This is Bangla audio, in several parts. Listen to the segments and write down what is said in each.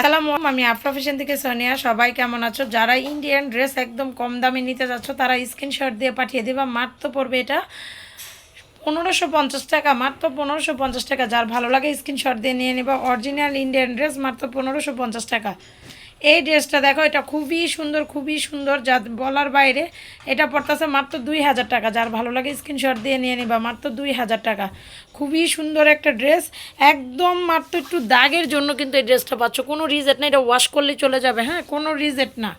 আসসালামু আমি আফরা ফ্যাশন থেকে সোনিয়া। সবাই কেমন আছো? যারা ইন্ডিয়ান ড্রেস একদম কম দামে নিতে যাচ্ছ, তারা স্ক্রিনশট দিয়ে পাঠিয়ে দেবা। মাত্র পড়বে এটা পনেরোশো পঞ্চাশ টাকা, মাত্র পনেরোশো পঞ্চাশ টাকা। যার ভালো লাগে স্ক্রিনশট দিয়ে নিয়ে নেবা। অরিজিনাল ইন্ডিয়ান ড্রেস মাত্র পনেরোশো পঞ্চাশ টাকা। এই ড্রেসটা দেখো, এটা খুবই সুন্দর খুবই সুন্দর যা বলার বাইরে। এটা পড়তেছে মাত্র দুই হাজার টাকা। যার ভালো লাগে স্ক্রিনশট দিয়ে নিয়ে নিবা, মাত্র দুই হাজার টাকা। খুবই সুন্দর একটা ড্রেস। একদম মাত্র একটু দাগের জন্য কিন্তু এই ড্রেসটা পাচ্ছ। কোনো রিজেট না, এটা ওয়াশ করলেই চলে যাবে। হ্যাঁ কোনো রিজেট না।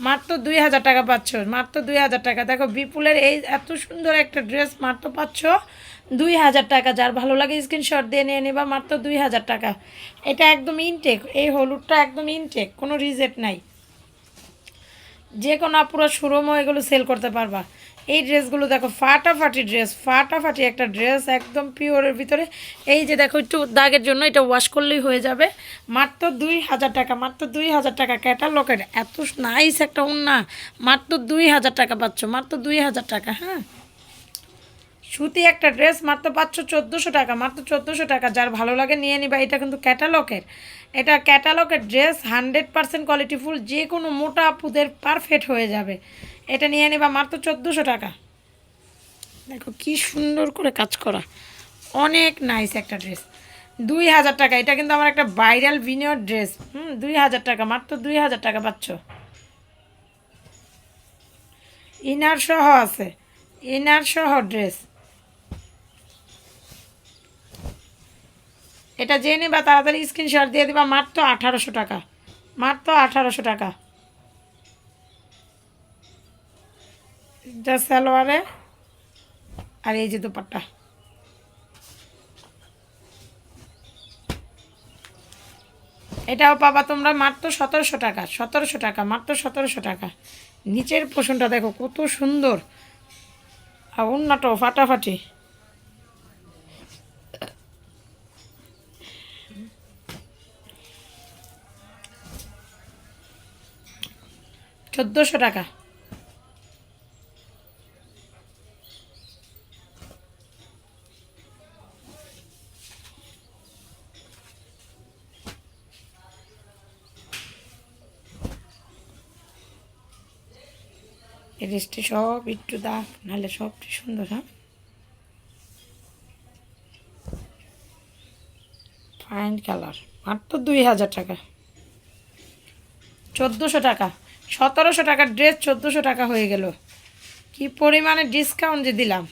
মাত্র দুই হাজার টাকা পাচ্ছ, মাত্র দুই হাজার টাকা। দেখো, বিপুলের এই এত সুন্দর একটা ড্রেস মাত্র পাচ্ছ দুই হাজার টাকা। যার ভালো লাগে স্ক্রিনশট দিয়ে নিয়ে নেবা, মাত্র দুই হাজার টাকা। এটা একদম ইনটেক এই হলুদটা একদম ইনটেক কোনো রিজেক্ট নাই। যে কোনো পুরো শোরুমও এগুলো সেল করতে পারবা। এই ড্রেসগুলো দেখো, ফাটাফাটি ড্রেস ফাটাফাটি একটা ড্রেস একদম পিওরের ভিতরে। এই যে দেখো, একটু দাগের জন্য এটা ওয়াশ করলেই হয়ে যাবে। মাত্র দুই হাজার টাকা, মাত্র দুই হাজার টাকা ক্যাটালকের এত নাইস একটা উন্না মাত্র দুই হাজার টাকা পাচ্ছ, মাত্র দুই হাজার টাকা হ্যাঁ? সুতি একটা ড্রেস মাত্র পাচ্ছ চোদ্দোশো টাকা, মাত্র চোদ্দোশো টাকা। যার ভালো লাগে নিয়ে নিবা, এটা কিন্তু ক্যাটালকের এটা ক্যাটালকের ড্রেস হান্ড্রেড পার্সেন্ট কোয়ালিটিফুল যে কোনো মোটা আপুদের পারফেক্ট হয়ে যাবে। এটা নিয়ে নিবা মাত্র চোদ্দোশো টাকা। দেখো কি সুন্দর করে কাজ করা। অনেক নাইস একটা ড্রেস। দুই হাজার টাকা, এটা কিন্তু আমার একটা ভাইরাল ভিনিয়র ড্রেস। হুম, দুই হাজার টাকা, মাত্র দুই হাজার টাকা পাচ্ছ। ইনার সহ আছে। ইনার সহ ড্রেস। এটা জেনে বা তাড়াতাড়ি স্ক্রিনশট দিয়ে দিবা, মাত্র আঠারোশো টাকা। মাত্র আঠারোশো টাকা। এটা সালোয়ারে। আর এই যে দুপাট্টা। এটাও পাবা তোমরা মাত্র সতেরোশো টাকা সতেরোশো টাকা, মাত্র সতেরোশো টাকা। নিচের পোষণটা দেখো কত সুন্দর। আর অন্যটাও ফাটাফাটি। চোদ্দোশো টাকা। এই সব একটু দাগ, নাহলে সবটি সুন্দর হ্যাঁ? ফাইন কালার মাত্র দুই হাজার টাকা। চোদ্দোশো টাকা। সতেরোশো টাকার ড্রেস চোদ্দোশো টাকা হয়ে গেল। কি পরিমাণে ডিসকাউন্ট যে দিলাম।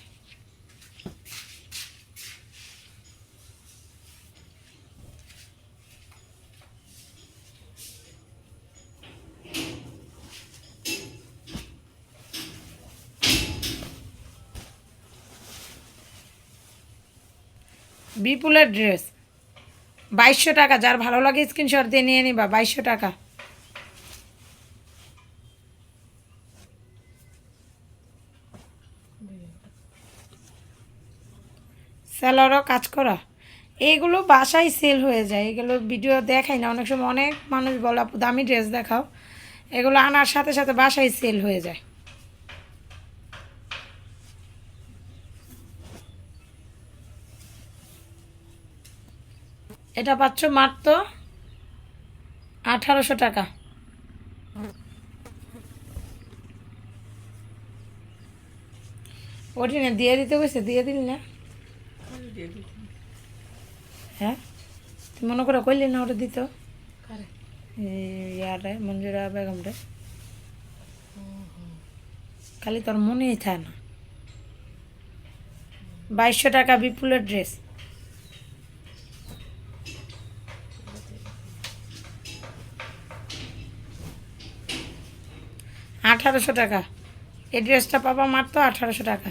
বিপুলের ড্রেস বাইশশো টাকা, যার ভালো লাগে স্ক্রিনশট দিয়ে নিয়ে নিবা, বাইশশো টাকা। সেলারও কাজ করা। এগুলো বাসায় সেল হয়ে যায়। এগুলো ভিডিও দেখাই না। অনেক সময় অনেক মানুষ বলে, আপু, দামি ড্রেস দেখাও। এগুলো আনার সাথে সাথে বাসায় সেল হয়ে যায়। এটা পাচ্ছ মাত্র আঠারোশো টাকা। ওটি না, দিয়ে দিতে গেছে দিয়ে দিল না? হ্যাঁ? তুই মনে করে কইলি না ওটা দিত? ইয়ারে মঞ্জুরা বেগম রে খালি তোর মনেই থাকে না। বাইশশো টাকা বিপুলের ড্রেস। আঠারোশো টাকা। এই ড্রেসটা পাবা মাত্র আঠারোশো টাকা